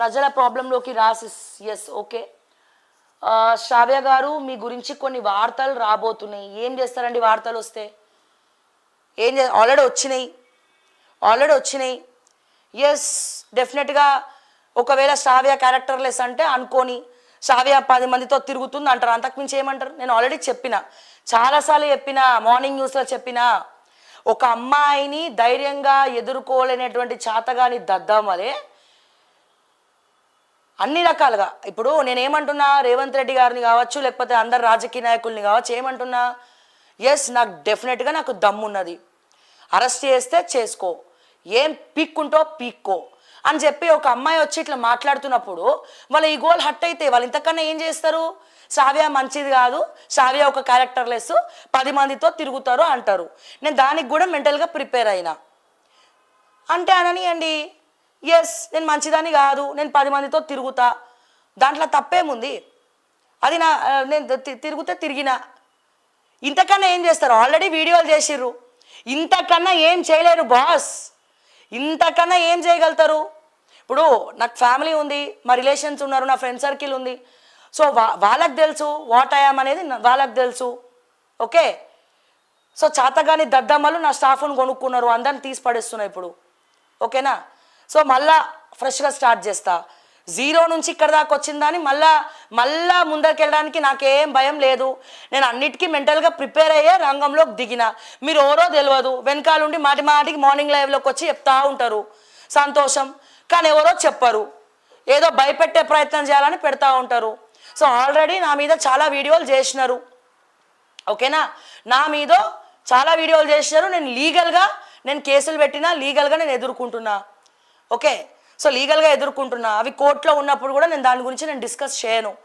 ప్రజల ప్రాబ్లంలోకి రాసిస్ ఎస్ ఓకే శ్రావ్య గారు మీ గురించి కొన్ని వార్తలు రాబోతున్నాయి. ఏం చేస్తారండి వార్తలు వస్తే? ఏం చే ఆల్రెడీ వచ్చినాయి. ఆల్రెడీ వచ్చినాయి. ఎస్ డెఫినెట్గా ఒకవేళ శ్రావ్య క్యారెక్టర్లెస్ అంటే అనుకోని శ్రావ్య పది మందితో తిరుగుతుంది అంటారు. అంతకుమించి ఏమంటారు? నేను ఆల్రెడీ చెప్పిన. చాలాసార్లు చెప్పిన మార్నింగ్ న్యూస్లో చెప్పిన ఒక అమ్మాయిని ధైర్యంగా ఎదుర్కోలేనటువంటి చాతగాని దద్దామలే అన్ని రకాలుగా. ఇప్పుడు నేనేమంటున్నా రేవంత్ రెడ్డి గారిని కావచ్చు లేకపోతే అందరు రాజకీయ నాయకుల్ని కావచ్చు ఏమంటున్నా? ఎస్ నాకు డెఫినెట్గా నాకు దమ్మున్నది. అరెస్ట్ చేస్తే చేసుకో. ఏం పీక్కుంటో పీక్కో. అని చెప్పి ఒక అమ్మాయి వచ్చి ఇట్లా మాట్లాడుతున్నప్పుడు వాళ్ళ ఈ గోల్ హట్ అయితే వాళ్ళు ఇంతకన్నా ఏం చేస్తారు? సావ్య మంచిది కాదు. సావ్య ఒక క్యారెక్టర్ లెస్ పది మందితో తిరుగుతారు అంటారు. నేను దానికి కూడా మెంటల్గా ప్రిపేర్ అయినా. అంటే అననియండి. ఎస్ నేను మంచిదాన్ని కాదు నేను పది మందితో తిరుగుతా. దాంట్లో తప్పేముంది? అది నా నేను తి- తిరిగితే తిరిగిన. ఇంతకన్నా ఏం చేస్తారు? ఆల్రెడీ వీడియోలు చేసిర్రు. ఇంతకన్నా ఏం చేయలేరు బాస్ ఇంతకన్నా ఏం చేయగలుగుతారు? ఇప్పుడు నాకు ఫ్యామిలీ ఉంది మా రిలేషన్స్ ఉన్నారు నా ఫ్రెండ్ సర్కిల్ ఉంది. సో వా వాళ్ళకి తెలుసు వాట్ ఐఎమ్ అనేది వాళ్ళకి తెలుసు. ఓకే సో చాతగాని దద్దమ్మలు నా స్టాఫ్ను కొనుక్కున్నారు అందరిని తీసి పడేస్తున్నాయి ఇప్పుడు. ఓకేనా సో మళ్ళా ఫ్రెష్గా స్టార్ట్ చేస్తా. జీరో నుంచి ఇక్కడ దాకా వచ్చిందని మళ్ళా మళ్ళా ముందరికెళ్ళడానికి నాకేం భయం లేదు. నేను అన్నిటికీ మెంటల్గా ప్రిపేర్ అయ్యే రంగంలోకి దిగిన. మీరు ఎవరో తెలియదు వెనకాలండి మాటి మాటికి మార్నింగ్ లైవ్లోకి వచ్చి చెప్తా ఉంటారు. సంతోషం. కానీ ఎవరో చెప్పరు. ఏదో భయపెట్టే ప్రయత్నం చేయాలని పెడతా ఉంటారు. సో ఆల్రెడీ నా మీద చాలా వీడియోలు చేసినారు. ఓకేనా? నా మీద చాలా వీడియోలు చేసినారు. నేను లీగల్గా నేను కేసులు పెట్టినా లీగల్గా నేను ఎదుర్కొంటున్నా. ఓకే. సో లీగల్గా ఎదుర్కొంటున్నా అవి కోర్టులో ఉన్నప్పుడు కూడా నేను దాని గురించి నేను డిస్కస్ చేయను.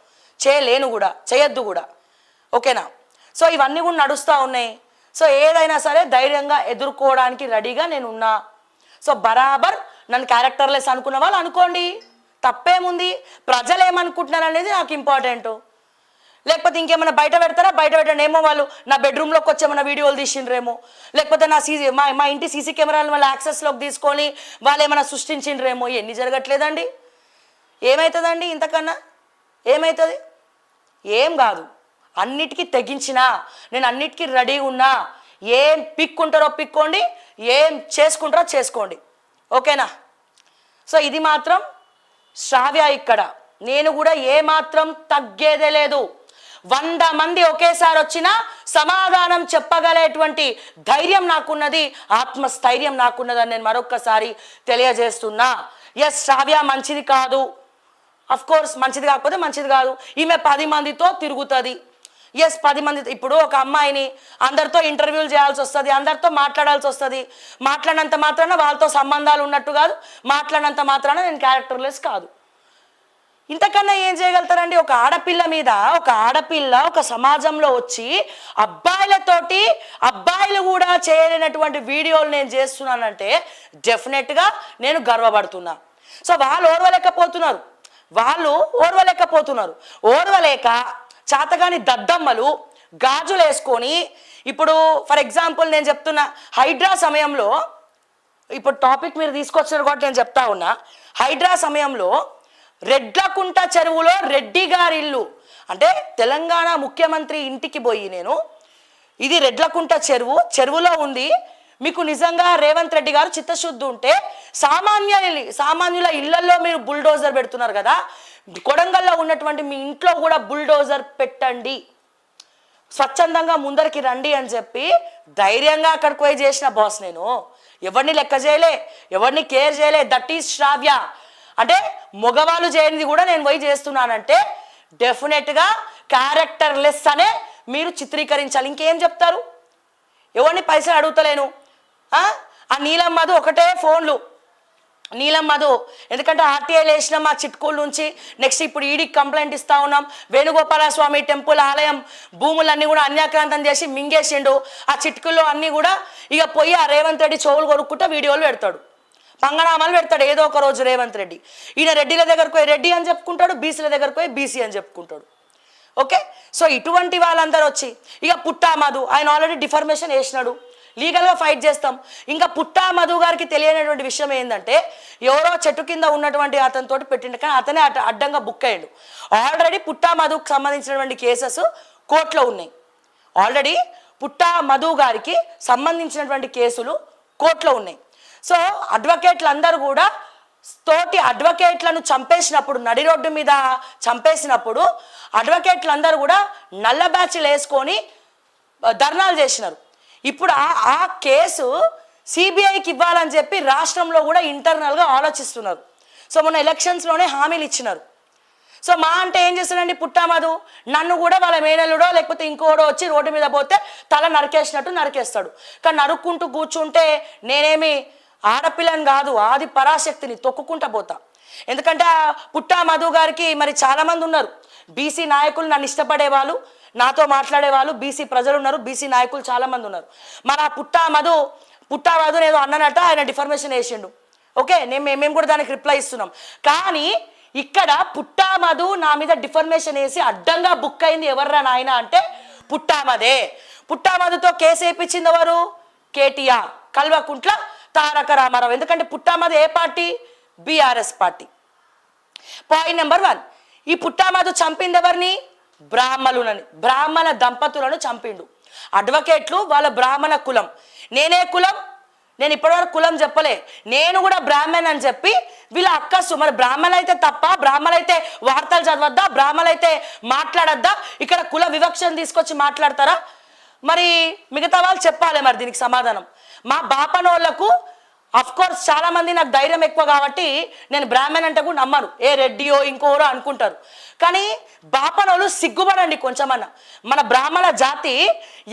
చేయలేను కూడా. చేయొద్దు కూడా. ఓకేనా? సో ఇవన్నీ కూడా నడుస్తూ ఉన్నాయి. సో ఏదైనా సరే ధైర్యంగా ఎదుర్కోవడానికి రెడీగా నేను ఉన్నా. సో బరాబర్ నన్ను క్యారెక్టర్లెస్ అనుకున్న వాళ్ళు అనుకోండి. తప్పేముంది? ప్రజలు ఏమనుకుంటున్నారు అనేది నాకు ఇంపార్టెంట్. లేకపోతే ఇంకేమైనా బయట పెడతారా? బయట పెట్టండి ఏమో వాళ్ళు నా బెడ్రూమ్లోకి వచ్చి ఏమైనా వీడియోలు తీసిండ్రేమో. లేకపోతే నా సీసీ మా మా ఇంటి సీసీ కెమెరాలు వాళ్ళ యాక్సెస్లోకి తీసుకొని వాళ్ళు ఏమైనా సృష్టించిండ్రేమో. ఎన్ని జరగట్లేదండి ఏమవుతుందండి ఇంతకన్నా? ఏమవుతుంది ఏం కాదు. అన్నిటికీ తెగించినా నేను అన్నిటికీ రెడీ ఉన్నా ఏం పిక్కుంటారో పిక్కోండి ఏం చేసుకుంటారో చేసుకోండి. ఓకేనా? సో ఇది మాత్రం శ్రావ్య ఇక్కడ. నేను కూడా ఏ మాత్రం తగ్గేదే లేదు. వంద మంది ఒకేసారి వచ్చినా సమాధానం చెప్పగలేటువంటి ధైర్యం నాకున్నది ఆత్మస్థైర్యం నాకున్నదని నేను మరొక్కసారి తెలియజేస్తున్నా. ఎస్ శ్రావ్య మంచిది కాదు. అఫ్ కోర్స్ మంచిది కాకపోతే మంచిది కాదు. ఈమె పది మందితో తిరుగుతుంది. ఎస్ పది మంది ఇప్పుడు ఒక అమ్మాయిని అందరితో ఇంటర్వ్యూలు చేయాల్సి వస్తుంది అందరితో మాట్లాడాల్సి వస్తుంది. మాట్లాడినంత మాత్రాన వాళ్ళతో సంబంధాలు ఉన్నట్టు కాదు. మాట్లాడినంత మాత్రాన నేను క్యారెక్టర్లెస్ కాదు. ఇంతకన్నా ఏం చేయగలుగుతారండి? ఒక ఆడపిల్ల మీద ఒక ఆడపిల్ల ఒక సమాజంలో వచ్చి అబ్బాయిలతోటి అబ్బాయిలు కూడా చేయలేనటువంటి వీడియోలు నేను చేస్తున్నానంటే డెఫినెట్గా నేను గర్వపడుతున్నా. సో వాళ్ళు ఓర్వలేకపోతున్నారు. వాళ్ళు ఓర్వలేకపోతున్నారు. ఓర్వలేక చాతగాని దద్దమ్మలు గాజులు వేసుకొని ఇప్పుడు ఫర్ ఎగ్జాంపుల్ నేను చెప్తున్న హైడ్రా సమయంలో ఇప్పుడు టాపిక్ మీరు తీసుకొచ్చారు కాబట్టి నేను చెప్తా ఉన్నా. హైడ్రా సమయంలో రెడ్లకుంట చెరువులో రెడ్డి గారి ఇల్లు అంటే తెలంగాణ ముఖ్యమంత్రి ఇంటికి పోయి నేను. ఇది రెడ్లకుంట చెరువు. చెరువులో ఉంది. మీకు నిజంగా రేవంత్ రెడ్డి గారు చిత్తశుద్ధి ఉంటే సామాన్య సామాన్యుల ఇళ్ళలో మీరు బుల్డోజర్ పెడుతున్నారు కదా. కొడంగల్లో ఉన్నటువంటి మీ ఇంట్లో కూడా బుల్డోజర్ పెట్టండి. స్వచ్ఛందంగా ముందరికి రండి అని చెప్పి ధైర్యంగా అక్కడికి పోయి చేసిన బాస్ నేను. ఎవరిని లెక్క చేయలే ఎవరిని కేర్ చేయలే. That is Shravya. అంటే మగవాళ్ళు చేయనిది కూడా నేను పోయి చేస్తున్నానంటే డెఫినెట్గా క్యారెక్టర్ లెస్ అనే మీరు చిత్రీకరించాలి. ఇంకేం చెప్తారు? ఎవరిని పైసలు అడుగుతలేను. ఆ? ఆ నీలం మధు ఒకటే ఫోన్లు. నీలం మధు. ఎందుకంటే ఆర్టీఐ వేసిన మా చిట్కూల నుంచి నెక్స్ట్ ఇప్పుడు ఈడీకి కంప్లైంట్ ఇస్తా ఉన్నాం. వేణుగోపాల స్వామి టెంపుల్ ఆలయం భూములన్నీ కూడా అన్యాక్రాంతం చేసి మింగేసిండు. ఆ చిట్కుల్లో అన్నీ కూడా ఇక పోయి ఆ రేవంత్ రెడ్డి చెవులు కొనుక్కుంటే వీడియోలు పెడతాడు. పంగనామాలు పెడతాడు ఏదో ఒక రోజు రేవంత్ రెడ్డి. ఈయన రెడ్డిల దగ్గరకు పోయి రెడ్డి అని చెప్పుకుంటాడు బీసీల దగ్గరకు పోయి బీసీ అని చెప్పుకుంటాడు. ఓకే? సో ఇటువంటి వాళ్ళందరూ వచ్చి ఇక పుట్టా మధు ఆయన ఆల్రెడీ డిఫర్మేషన్ వేసినాడు. లీగల్గా ఫైట్ చేస్తాం. ఇంకా పుట్టా మధు గారికి తెలియనటువంటి విషయం ఏంటంటే ఎవరో చెట్టు కింద ఉన్నటువంటి అతనితో పెట్టిండు కానీ అతనే అట అడ్డంగా బుక్ అయ్యాడు. ఆల్రెడీ పుట్టా మధుకు సంబంధించినటువంటి కేసెస్ కోర్టులో ఉన్నాయి. ఆల్రెడీ పుట్టా మధు గారికి సంబంధించినటువంటి కేసులు కోర్టులో ఉన్నాయి. సో అడ్వకేట్లు అందరూ కూడా తోటి అడ్వకేట్లను చంపేసినప్పుడు నడి రోడ్డు మీద చంపేసినప్పుడు అడ్వకేట్లు అందరూ కూడా నల్ల బ్యాచ్లు వేసుకొని ధర్నాలు చేసినారు. ఇప్పుడు ఆ కేసు సిబిఐకి ఇవ్వాలని చెప్పి రాష్ట్రంలో కూడా ఇంటర్నల్గా ఆలోచిస్తున్నారు. సో మొన్న ఎలక్షన్స్లోనే హామీలు ఇచ్చినారు. సో మా అంటే ఏం చేస్తాడండి పుట్టామదు నన్ను కూడా వాళ్ళ మేనలుడో లేకపోతే ఇంకోడో వచ్చి రోడ్డు మీద పోతే తల నరికేసినట్టు నరికేస్తాడు. కానీ నరుక్కుంటూ కూర్చుంటే నేనేమి ఆడపిల్లని కాదు ఆది పరాశక్తిని తొక్కుకుంటా పోతా. ఎందుకంటే పుట్టా మధు గారికి మరి చాలామంది ఉన్నారు. బీసీ నాయకులు నన్ను ఇష్టపడే వాళ్ళు నాతో మాట్లాడే వాళ్ళు బీసీ ప్రజలు ఉన్నారు బీసీ నాయకులు చాలామంది ఉన్నారు. మరి ఆ పుట్టా మధు పుట్టా మధు ఏదో అన్ననట ఆయన డిఫర్మేషన్ వేసిండు. ఓకే నేను మేము కూడా దానికి రిప్లై ఇస్తున్నాం. కానీ ఇక్కడ పుట్టా మధు నా మీద డిఫర్మేషన్ వేసి అడ్డంగా బుక్ అయింది ఎవర్రా నాయన అంటే పుట్టామదే పుట్టామధుతో కేసు వేయించింది ఎవరు? కేటీఆర్. కల్వకుంట్ల తారక రామారావు. ఎందుకంటే పుట్టామది ఏ party? BRS party. Point number one ఈ పుట్టామధు చంపింది ఎవరిని? బ్రాహ్మణులని బ్రాహ్మణ దంపతులను చంపిండు. అడ్వకేట్లు వాళ్ళ బ్రాహ్మణ కులం. నేనే కులం? నేను ఇప్పటివరకు కులం చెప్పలే. నేను కూడా బ్రాహ్మణ్ అని చెప్పి వీళ్ళ అక్కసు మరి బ్రాహ్మణులు అయితే తప్ప బ్రాహ్మణులు అయితే వార్తలు చదవద్దా బ్రాహ్మణులు అయితే మాట్లాడద్దా? ఇక్కడ కుల వివక్షను తీసుకొచ్చి మాట్లాడతారా? మరి మిగతా వాళ్ళు చెప్పాలి మరి దీనికి సమాధానం. మా బాపనోళ్ళకు అఫ్ కోర్స్ చాలా మంది నాకు ధైర్యం ఎక్కువ కాబట్టి నేను బ్రాహ్మణ్ అంటే కూడా నమ్మను. ఏ రెడ్డియో ఇంకోరో అనుకుంటారు. కానీ బాపనోళ్ళు సిగ్గుపడండి కొంచెమన్నా. మన బ్రాహ్మణ జాతి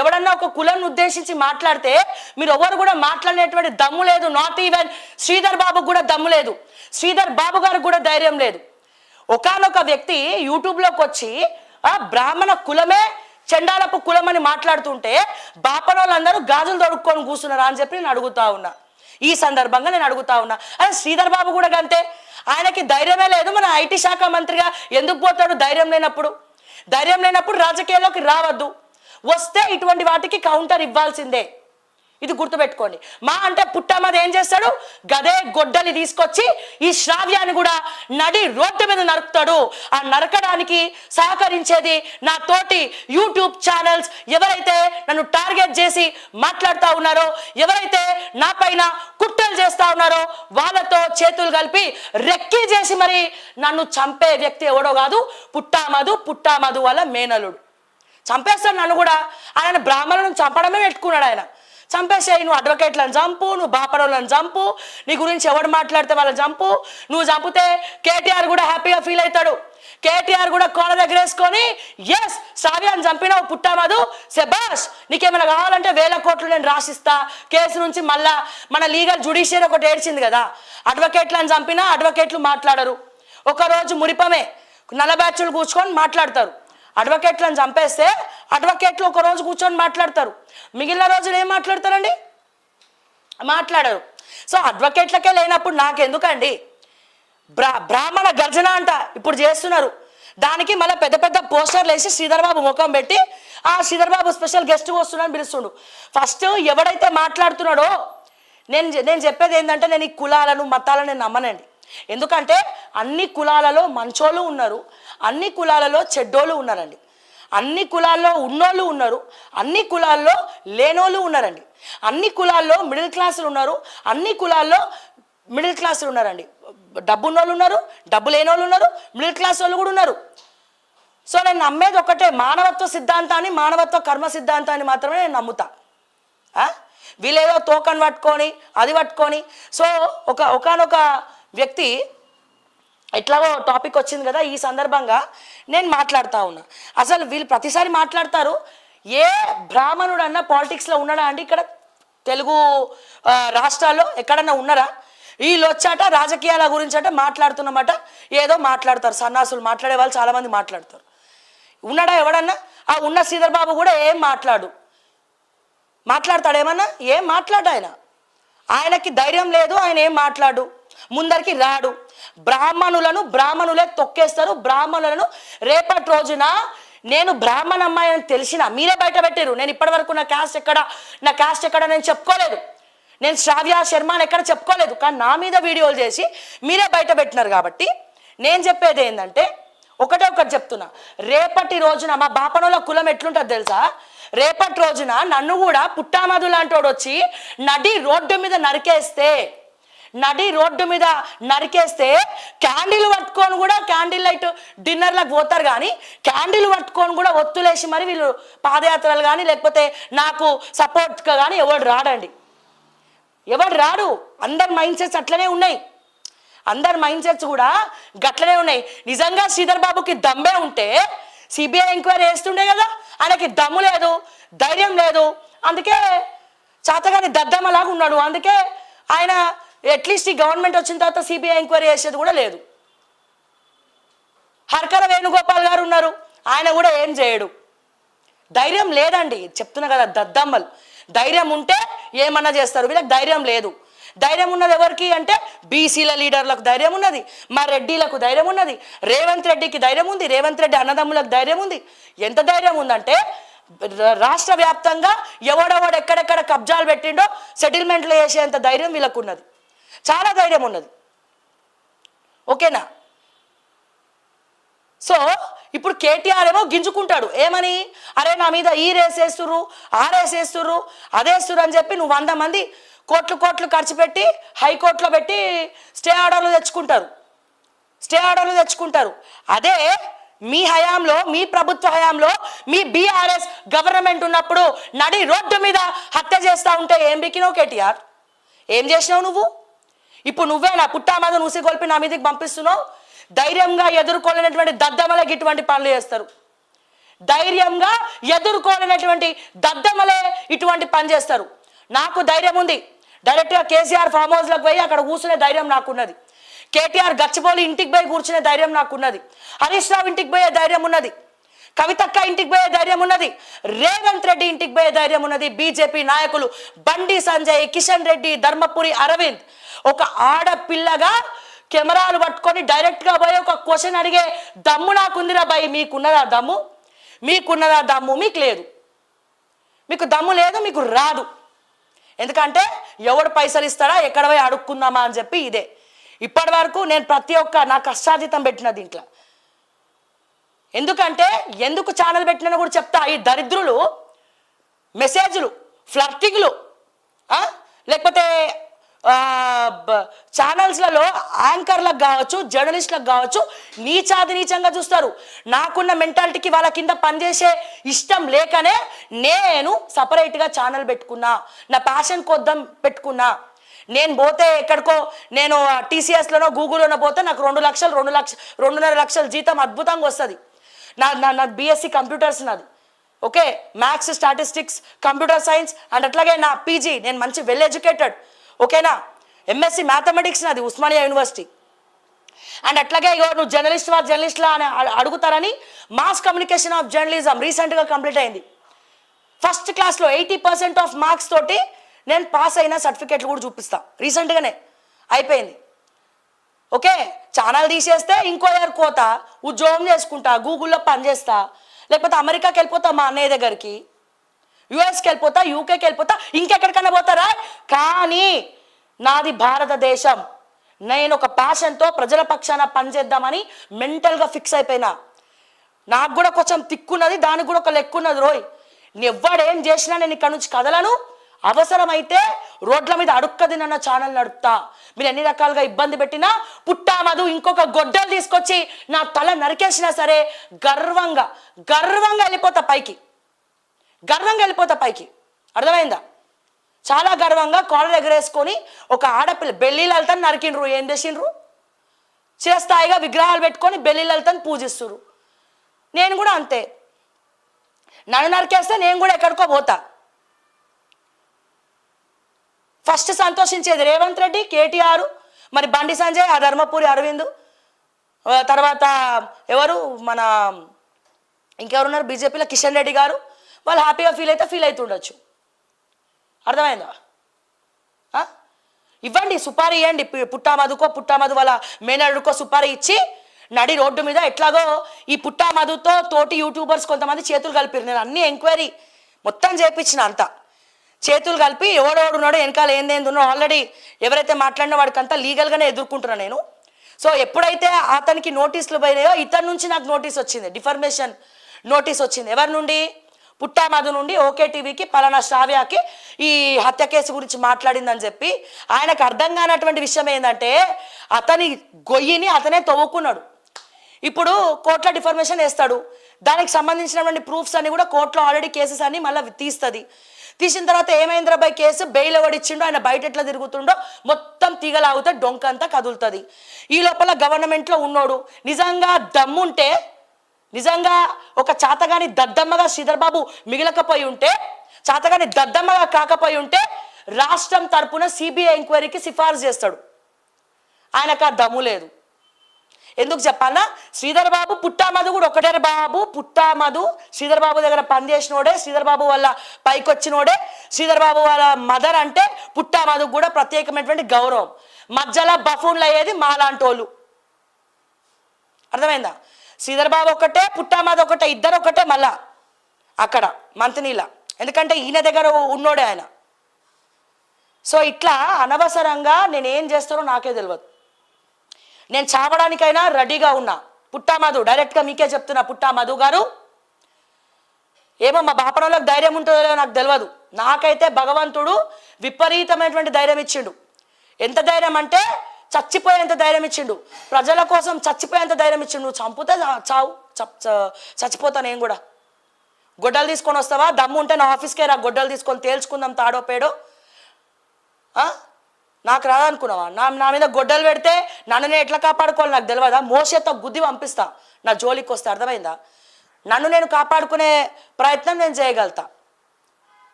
ఎవడన్నా ఒక కులాన్ని ఉద్దేశించి మాట్లాడితే మీరు ఎవరు కూడా మాట్లాడేటువంటి దమ్ము లేదు. నాట్ ఈవెన్ శ్రీధర్ బాబుకు కూడా దమ్ము లేదు. శ్రీధర్ బాబు గారికి కూడా ధైర్యం లేదు. ఒకానొక వ్యక్తి యూట్యూబ్లోకి వచ్చి ఆ బ్రాహ్మణ కులమే చండాలపు కులం అని మాట్లాడుతుంటే బాపనోళ్ళందరూ గాజులు తొడుక్కొని కూర్చున్నారా అని చెప్పి నేను అడుగుతా ఉన్నా. ఈ సందర్భంగా నేను అడుగుతా ఉన్నా. అదే శ్రీధర్ బాబు కూడా అంతే ఆయనకి ధైర్యమే లేదు మన ఐటీ శాఖ మంత్రిగా ఎందుకు పోతాడు ధైర్యం లేనప్పుడు? ధైర్యం లేనప్పుడు రాజకీయాల్లోకి రావద్దు. వస్తే ఇటువంటి వాటికి కౌంటర్ ఇవ్వాల్సిందే. ఇది గుర్తుపెట్టుకోండి. మా అంటే పుట్టమ్మది ఏం చేస్తాడు? గదే గొడ్డలి తీసుకొచ్చి ఈ శ్రావ్యాన్ని కూడా నడి రోడ్డు మీద నరుకుతాడు. ఆ నరకడానికి సహకరించేది నా తోటి యూట్యూబ్ ఛానల్స్ ఎవరైతే నన్ను టార్గెట్ చేసి మాట్లాడుతూ ఉన్నారో ఎవరైతే నా పైన కుట్రలు చేస్తా ఉన్నారో వాళ్ళతో చేతులు కలిపి రెక్కి చేసి మరి నన్ను చంపే వ్యక్తి ఎవడో కాదు పుట్టామధు పుట్టామధు వాళ్ళ మేనలుడు చంపేస్తాడు నన్ను కూడా. ఆయన బ్రాహ్మణులను చంపడమే పెట్టుకున్నాడు ఆయన. చంపేసేయి నువ్వు అడ్వకేట్లను చంపు నువ్వు బాపడోళ్ళని చంపు నీ గురించి ఎవడు మాట్లాడితే వాళ్ళని చంపు. నువ్వు చంపితే కేటీఆర్ కూడా హ్యాపీగా ఫీల్ అవుతాడు. కేటీఆర్ కూడా కోల దగ్గర వేసుకొని ఎస్ సావ్యాన్ని చంపినావు పుట్టామదు సెబాస్ నీకేమైనా కావాలంటే వేల కోట్లు నేను రాసిస్తా. కేసు నుంచి మళ్ళా మన లీగల్ జుడిషియర్ ఒకటి ఏడ్చింది కదా. అడ్వకేట్లను చంపినా అడ్వకేట్లు మాట్లాడరు. ఒకరోజు మురిపమే నల్ల బ్యాచ్లు కూర్చుకొని మాట్లాడతారు. అడ్వకేట్లను చంపేస్తే అడ్వకేట్లు ఒక రోజు కూర్చొని మాట్లాడతారు. మిగిలిన రోజులు ఏం మాట్లాడతారండి? మాట్లాడరు. సో అడ్వకేట్లకే లేనప్పుడు నాకెందుకండి? బ్రా బ్రాహ్మణ గర్జన అంట ఇప్పుడు చేస్తున్నారు. దానికి మళ్ళీ పెద్ద పెద్ద పోస్టర్లు వేసి శ్రీధర్ బాబు ముఖం పెట్టి ఆ శ్రీధర్బాబు స్పెషల్ గెస్ట్ వస్తున్నాను పిలుస్తుండు. ఫస్ట్ ఎవడైతే మాట్లాడుతున్నాడో నేను నేను చెప్పేది ఏంటంటే నేను ఈ కులాలను మతాలను నేను నమ్మనండి. ఎందుకంటే అన్ని కులాలలో మంచోళ్ళు ఉన్నారు. అన్ని కులాలలో చెడ్డోళ్ళు ఉన్నారండి. అన్ని కులాల్లో ఉన్నోళ్ళు ఉన్నారు అన్ని కులాల్లో లేనోళ్ళు ఉన్నారండి. అన్ని కులాల్లో మిడిల్ క్లాసులు ఉన్నారు అన్ని కులాల్లో మిడిల్ క్లాసులు ఉన్నారండి. డబ్బు ఉన్నోళ్ళు ఉన్నారు డబ్బు లేనోళ్ళు ఉన్నారు మిడిల్ క్లాస్ వాళ్ళు కూడా ఉన్నారు. సో నేను నమ్మేది ఒకటే మానవత్వ సిద్ధాంతాన్ని మానవత్వ కర్మ సిద్ధాంతాన్ని మాత్రమే నేను నమ్ముతా. వీళ్ళేదో తోకను పట్టుకొని అది పట్టుకొని సో ఒక ఒకనొక వ్యక్తి ఎట్లాగో టాపిక్ వచ్చింది కదా ఈ సందర్భంగా నేను మాట్లాడుతూ ఉన్నా. అసలు వీళ్ళు ప్రతిసారి మాట్లాడతారు ఏ బ్రాహ్మణుడు అన్న పాలిటిక్స్లో ఉన్నాడా అండి ఇక్కడ? తెలుగు రాష్ట్రాల్లో ఎక్కడన్నా ఉన్నారా? వీళ్ళు వచ్చాట రాజకీయాల గురించి అంటే మాట్లాడుతున్నమాట ఏదో మాట్లాడతారు సన్నాసులు మాట్లాడే వాళ్ళు చాలామంది మాట్లాడతారు. ఉన్నాడా ఎవడన్నా? ఆ ఉన్న శ్రీధర్ బాబు కూడా ఏం మాట్లాడు? మాట్లాడతాడు ఏమన్నా ఏం మాట్లాడు ఆయన? ఆయనకి ధైర్యం లేదు ఆయన ఏం మాట్లాడు? ముందరికి రాడు. బ్రాహ్మణులను బ్రాహ్మణులే తొక్కేస్తారు. బ్రాహ్మణులను రేపటి రోజున నేను బ్రాహ్మణ అమ్మాయి అని తెలిసిన మీరే బయట పెట్టారు నేను ఇప్పటివరకు నా క్యాస్ట్ ఎక్కడ నా క్యాస్ట్ ఎక్కడ నేను చెప్పుకోలేదు. నేను శ్రావ్య శర్మ అని ఎక్కడ చెప్పుకోలేదు. కానీ నా మీద వీడియోలు చేసి మీరే బయట పెట్టినారు కాబట్టి నేను చెప్పేది ఏంటంటే ఒకటే ఒకటి చెప్తున్నా. రేపటి రోజున మా బాపనోళ్ళ కులం ఎట్లుంటుంది తెలుసా? రేపటి రోజున నన్ను కూడా పుట్టామధు లాంటోడు వచ్చి నడి రోడ్డు మీద నరికేస్తే నడి రోడ్డు మీద నరికేస్తే క్యాండిల్ పట్టుకొని కూడా క్యాండిల్ లైట్ డిన్నర్లకు పోతారు కానీ క్యాండిల్ పట్టుకొని కూడా ఒత్తులేసి మరి వీళ్ళు పాదయాత్రలు కానీ లేకపోతే నాకు సపోర్ట్గా కానీ ఎవడు రాడండి. ఎవడు రాడు? అందరి మైండ్ సెట్స్ అట్లనే ఉన్నాయి. అందరి మైండ్ సెట్స్ కూడా గట్లనే ఉన్నాయి. నిజంగా శ్రీధర్ బాబుకి దమ్మే ఉంటే సిబిఐ ఎంక్వైరీ చేస్తుండే కదా ఆయనకి దమ్ము లేదు ధైర్యం లేదు. అందుకే చాతగాని దద్దమ్మలాగా ఉన్నాడు. అందుకే ఆయన అట్లీస్ట్ ఈ గవర్నమెంట్ వచ్చిన తర్వాత సిబిఐ ఎంక్వైరీ చేసేది కూడా లేదు. హర్కర వేణుగోపాల్ గారు ఉన్నారు. ఆయన కూడా ఏం చేయడు. ధైర్యం లేదండి. చెప్తున్నా కదా దద్దమ్మలు. ధైర్యం ఉంటే ఏమన్నా చేస్తారు. వీళ్ళకి ధైర్యం లేదు. ధైర్యం ఉన్నది ఎవరికి అంటే బీసీల లీడర్లకు ధైర్యం ఉన్నది. మా రెడ్డిలకు ధైర్యం ఉన్నది. రేవంత్ రెడ్డికి ధైర్యం ఉంది. రేవంత్ రెడ్డి అన్నదమ్ములకు ధైర్యం ఉంది. ఎంత ధైర్యం ఉందంటే రాష్ట్ర వ్యాప్తంగా ఎవడెవడు ఎక్కడెక్కడ కబ్జాలు పెట్టిండో సెటిల్మెంట్లు చేసేంత ధైర్యం వీళ్ళకు ఉన్నది. చాలా ధైర్యం ఉన్నది. ఓకేనా? సో ఇప్పుడు కేటీఆర్ ఏమో గింజుకుంటాడు. ఏమని? అరే నా మీద ఈ రేస్ ఆ రేసేస్తురు అదేస్తురు అని చెప్పి నువ్వు వంద మంది కోట్లు కోట్లు ఖర్చు పెట్టి హైకోర్టులో పెట్టి స్టే ఆర్డర్లు తెచ్చుకుంటారు. స్టే ఆర్డర్లు తెచ్చుకుంటారు. అదే మీ హయాంలో మీ ప్రభుత్వ హయాంలో మీ బీఆర్ఎస్ గవర్నమెంట్ ఉన్నప్పుడు నడి రోడ్డు మీద హత్య చేస్తా ఉంటే ఏం బికినావు కేటీఆర్? ఏం చేసినావు నువ్వు? ఇప్పుడు నువ్వే నా పుట్టామద నూసి కొలిపి నా మీదకి పంపిస్తున్నావు? ధైర్యంగా ఎదుర్కోలేనటువంటి దద్దమలకి ఇటువంటి పనులు చేస్తారు. ధైర్యంగా ఎదుర్కోలేనటువంటి దద్దమలే ఇటువంటి పని చేస్తారు. నాకు ధైర్యం ఉంది. డైరెక్ట్గా కేసీఆర్ ఫామ్ హౌస్లోకి పోయి అక్కడ కూర్చునే ధైర్యం నాకున్నది. కేటీఆర్ గచ్చిపోలి ఇంటికి పోయి కూర్చునే ధైర్యం నాకున్నది. హరీష్ రావు ఇంటికి పోయే ధైర్యం ఉన్నది. కవితక్క ఇంటికి పోయే ధైర్యం ఉన్నది. రేవంత్ రెడ్డి ఇంటికి పోయే ధైర్యం ఉన్నది. బీజేపీ నాయకులు బండి సంజయ్ కిషన్ రెడ్డి ధర్మపురి అరవింద్. ఒక ఆడపిల్లగా కెమెరాలు పట్టుకొని డైరెక్ట్గా పోయి ఒక క్వశ్చన్ అడిగే దమ్ము నాకుందిరా బాయ్. మీకున్నదా దమ్ము? మీకున్నదా దమ్ము? మీకు లేదు. మీకు దమ్ము లేదు మీకు రాదు. ఎందుకంటే ఎవడు పైసలు ఇస్తాడా ఎక్కడ పోయి అడుక్కుందామా అని చెప్పి ఇదే. ఇప్పటి వరకు నేను ప్రతి ఒక్క నా కష్టార్జితం పెట్టిన దీంట్లో. ఎందుకంటే ఎందుకు ఛానల్ పెట్టినా కూడా చెప్తా ఈ దరిద్రులు మెసేజ్లు ఫ్లర్టింగ్లు లేకపోతే ఛానల్స్లలో యాంకర్లకు కావచ్చు జర్నలిస్టులకు కావచ్చు నీచాది నీచంగా చూస్తారు. నాకున్న మెంటాలిటీకి వాళ్ళ కింద పనిచేసే ఇష్టం లేకనే నేను సపరేట్గా ఛానల్ పెట్టుకున్నా నా ప్యాషన్ కొద్దాం పెట్టుకున్నా. నేను పోతే ఎక్కడికో నేను టీసీఎస్లోనో గూగుల్లోనో పోతే నాకు రెండు లక్షలు రెండు లక్ష రెండున్నర లక్షల జీతం అద్భుతంగా వస్తుంది. నా నా నా బీఎస్సీ కంప్యూటర్స్ నాది. Okay maths statistics computer science and అట్లాగే నా పీజీ నేను మంచి వెల్ ఎడ్యుకేటెడ్ ఓకేనా ఎంఎస్సి మ్యాథమెటిక్స్ నాది ఉస్మానియా యూనివర్సిటీ అండ్ అట్లాగే ఇగో నువ్వు జర్నలిస్ట్ వా జర్నలిస్ట్లా అని అడుగుతారని మాస్ కమ్యూనికేషన్ ఆఫ్ జర్నలిజం రీసెంట్గా కంప్లీట్ అయింది. ఫస్ట్ క్లాస్లో ఎయిటీ పర్సెంట్ ఆఫ్ మార్క్స్ తోటి నేను పాస్ అయిన సర్టిఫికేట్లు కూడా చూపిస్తాను రీసెంట్గానే అయిపోయింది. ఓకే? ఛానల్ తీసేస్తే ఇంకో ఇయర్ కోత ఉద్యోగం చేసుకుంటా గూగుల్లో పనిచేస్తా లేకపోతే అమెరికాకి వెళ్ళిపోతా మా అన్నయ్య దగ్గరికి. యుఎస్కి వెళ్ళిపోతా యూకేకి వెళ్ళిపోతా ఇంకెక్కడికైనా పోతారా కానీ నాది భారతదేశం. నేను ఒక ప్యాషన్తో ప్రజల పక్షాన పనిచేద్దామని మెంటల్గా ఫిక్స్ అయిపోయినా. నాకు కూడా కొంచెం తిక్కున్నది దానికి కూడా ఒక లెక్కున్నది రోయ్. ఎవ్వడేం చేసినా నేను ఇక్కడ నుంచి కదలను. అవసరమైతే రోడ్ల మీద అడుక్కది నన్న ఛానల్ నడుపుతా. మీరు ఎన్ని రకాలుగా ఇబ్బంది పెట్టినా పుట్టా మధు ఇంకొక గొడ్డలు తీసుకొచ్చి నా తల నరికేసినా సరే గర్వంగా గర్వంగా వెళ్ళిపోతా పైకి. గర్వంగా వెళ్ళిపోతా పైకి. అర్థమైందా? చాలా గర్వంగా కాలర్ ఎగరేసుకొని ఒక ఆడపిల్ల బెల్లి నరికిండ్రు. ఏం చేసిండ్రు? చిరస్థాయిగా విగ్రహాలు పెట్టుకొని బెల్లి లలితని పూజిస్తురు నేను కూడా అంతే. నన్ను నరికేస్తే నేను కూడా ఎక్కడికో పోతా. ఫస్ట్ సంతోషించేది రేవంత్ రెడ్డి కేటీఆర్ మరి బండి సంజయ్ ఆ ధర్మపురి అరవింద్. తర్వాత ఎవరు? మన ఇంకెవరున్నారు? బీజేపీలో కిషన్ రెడ్డి గారు. వాళ్ళు హ్యాపీగా ఫీల్ అయితే ఫీల్ అవుతుండొచ్చు అర్థమైందా? ఇవ్వండి సుపారీ ఇవ్వండి పు- పుట్టా మధుకో వాళ్ళ మేనడుకో సుపారీ ఇచ్చి నడి రోడ్డు మీద ఎట్లాగో ఈ పుట్టా మధుతో తోటి యూట్యూబర్స్ కొంతమంది చేతులు కలిపారు నేను అన్ని ఎంక్వైరీ మొత్తం చేపించిన అంతా. చేతులు కలిపి ఎవడెవడు ఉన్నాడో వెనకాల ఏందేంది ఉన్నాడో ఆల్రెడీ ఎవరైతే మాట్లాడినా వాడికంతా లీగల్గానే ఎదుర్కొంటున్నా నేను. సో ఎప్పుడైతే అతనికి నోటీసులు పోయినాయో ఇతని నుంచి నాకు నోటీస్ వచ్చింది డిఫర్మేషన్ నోటీస్ వచ్చింది. ఎవరి నుండి? పుట్టామధు నుండి ఓకే టీవీకి పలానా శ్రావ్యాకి ఈ హత్య కేసు గురించి మాట్లాడిందని చెప్పి ఆయనకు అర్థం కానటువంటి విషయం ఏంటంటే అతని గొయ్యిని అతనే తవ్వుకున్నాడు. ఇప్పుడు కోర్టులో డిఫర్మేషన్ వేస్తాడు. దానికి సంబంధించినటువంటి ప్రూఫ్స్ అన్ని కూడా కోర్టులో ఆల్రెడీ కేసెస్ అన్ని మళ్ళీ తీస్తుంది. తీసిన తర్వాత ఏమైంద్రాబాయ్ కేసు బెయిల్ ఎవడిచ్చిండో ఆయన బయట ఎట్లా తిరుగుతుండో మొత్తం తీగలాగితే డొంకంతా కదులుతుంది. ఈ లోపల గవర్నమెంట్లో ఉన్నోడు నిజంగా దమ్ముంటే నిజంగా ఒక చాతగాని దద్దమ్మగా శ్రీధర్బాబు మిగిలకపోయి ఉంటే చాతగాని దద్దమ్మగా కాకపోయి ఉంటే రాష్ట్రం తరపున సిబిఐ ఎంక్వైరీకి సిఫార్సు చేస్తాడు. ఆయనకు ఆ దమ్ము లేదు. ఎందుకు చెప్పాలా శ్రీధర్ బాబు పుట్టామధు కూడా ఒకటే బాబు పుట్టామధు శ్రీధర్ బాబు దగ్గర పనిచేసినోడే శ్రీధర్ బాబు వాళ్ళ పైకి వచ్చినోడే శ్రీధర్ బాబు వాళ్ళ మదర్ అంటే పుట్టామధు కూడా ప్రత్యేకమైనటువంటి గౌరవం. మధ్యలో బఫూన్లు అయ్యేది మాలాంటోళ్ళు. అర్థమైందా? శ్రీధర్ బాబు ఒకటే పుట్టామధు ఒకటే ఇద్దరు ఒకటే మళ్ళా అక్కడ మంతనీల ఎందుకంటే ఈయన దగ్గర ఉన్నోడే ఆయన. సో ఇట్లా అనవసరంగా నేను ఏం చేస్తానో నాకే తెలియదు నేను చావడానికైనా రెడీగా ఉన్నా. పుట్టా మధు డైరెక్ట్గా మీకే చెప్తున్నా పుట్టా మధు గారు. ఏమో మా బాపనంలోకి ధైర్యం ఉంటుందో నాకు తెలియదు నాకైతే భగవంతుడు విపరీతమైనటువంటి ధైర్యం ఇచ్చిండు. ఎంత ధైర్యం అంటే చచ్చిపోయేంత ధైర్యం ఇచ్చిండు. ప్రజల కోసం చచ్చిపోయేంత ధైర్యం ఇచ్చిండు. చంపుతే చావు చ- చ- చచ్చిపోతా నేను కూడా. గొడ్డలు తీసుకొని వస్తావా? దమ్ము ఉంటే నా ఆఫీస్కే రా గొడ్డలు తీసుకొని తేల్చుకుందాం తాడో పేడో. నాకు రాదనుకున్నావా నా నా మీద గొడ్డలు పెడితే నన్ను నేను ఎట్లా కాపాడుకోవాలి నాకు తెలియదా? మోసేతో గుద్ది పంపిస్తా. నా జోలికి వస్తే అర్థమైందా? నన్ను నేను కాపాడుకునే ప్రయత్నం నేను చేయగలుగుతా.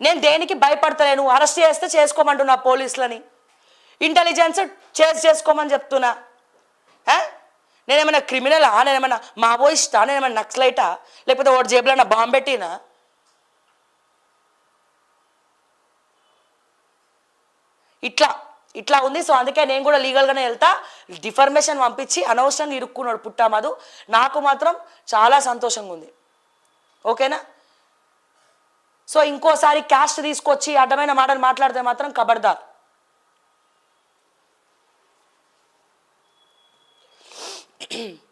నేను దేనికి భయపడతలేను? అరెస్ట్ చేస్తే చేసుకోమంటున్నా పోలీసులని. ఇంటెలిజెన్స్ చేసి చేసుకోమని చెప్తున్నా. ఆ? నేనేమైనా క్రిమినలా నేనేమైనా మావోయిస్టా? నేనేమైనా నక్సలైటా? లేకపోతే ఒకటి జేబులో నా బాంబు పెట్టినా? ఇట్లా ఇట్లా ఉంది. సో అందుకే నేను కూడా లీగల్గానే వెళ్తా. డిఫర్మేషన్ పంపించి అనవసరంగా ఇరుక్కున్నాడు పుట్టామధు నాకు మాత్రం చాలా సంతోషంగా ఉంది. ఓకేనా? సో ఇంకోసారి క్యాస్ట్ తీసుకొచ్చి అడ్డమైన మాటలు మాట్లాడితే మాత్రం కబర్దార్. Mm-hmm.